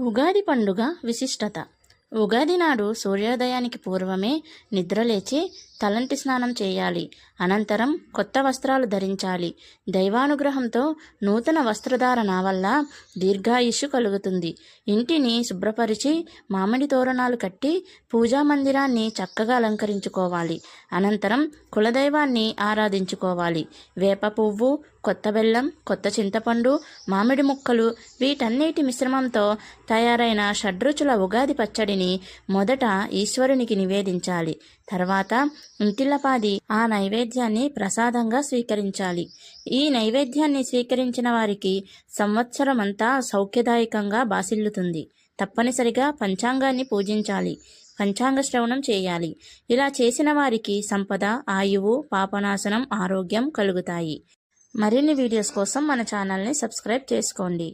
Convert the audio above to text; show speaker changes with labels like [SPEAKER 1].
[SPEAKER 1] ఉగాది పండుగ విశిష్టత. ఉగాది నాడు సూర్యోదయానికి పూర్వమే నిద్రలేచి తలంటి స్నానం చేయాలి. అనంతరం కొత్త వస్త్రాలు ధరించాలి. దైవానుగ్రహంతో నూతన వస్త్రధారణ వల్ల దీర్ఘాయుష్యు కలుగుతుంది. ఇంటిని శుభ్రపరిచి మామిడి తోరణాలు కట్టి పూజా మందిరాన్ని చక్కగా అలంకరించుకోవాలి. అనంతరం కులదైవాన్ని ఆరాధించుకోవాలి. వేప పువ్వు కొత్త బెల్లం కొత్త చింతపండు మామిడి ముక్కలు వీటన్నిటి మిశ్రమంతో తయారైన షడ్రుచుల ఉగాది పచ్చడిని మొదట ఈశ్వరునికి నివేదించాలి. తర్వాత ఉంతిళ్ళపాది ఆ నైవేద్యాన్ని ప్రసాదంగా స్వీకరించాలి. ఈ నైవేద్యాన్ని స్వీకరించిన వారికి సంవత్సరమంతా సౌఖ్యదాయకంగా బాసిల్లుతుంది. తప్పనిసరిగా పంచాంగాన్ని పూజించాలి. పంచాంగ శ్రవణం చేయాలి. ఇలా చేసిన వారికి సంపద ఆయువు పాపనాశనం ఆరోగ్యం కలుగుతాయి. మరిన్ని వీడియోస్ కోసం మన ఛానల్ని సబ్స్క్రైబ్ చేసుకోండి.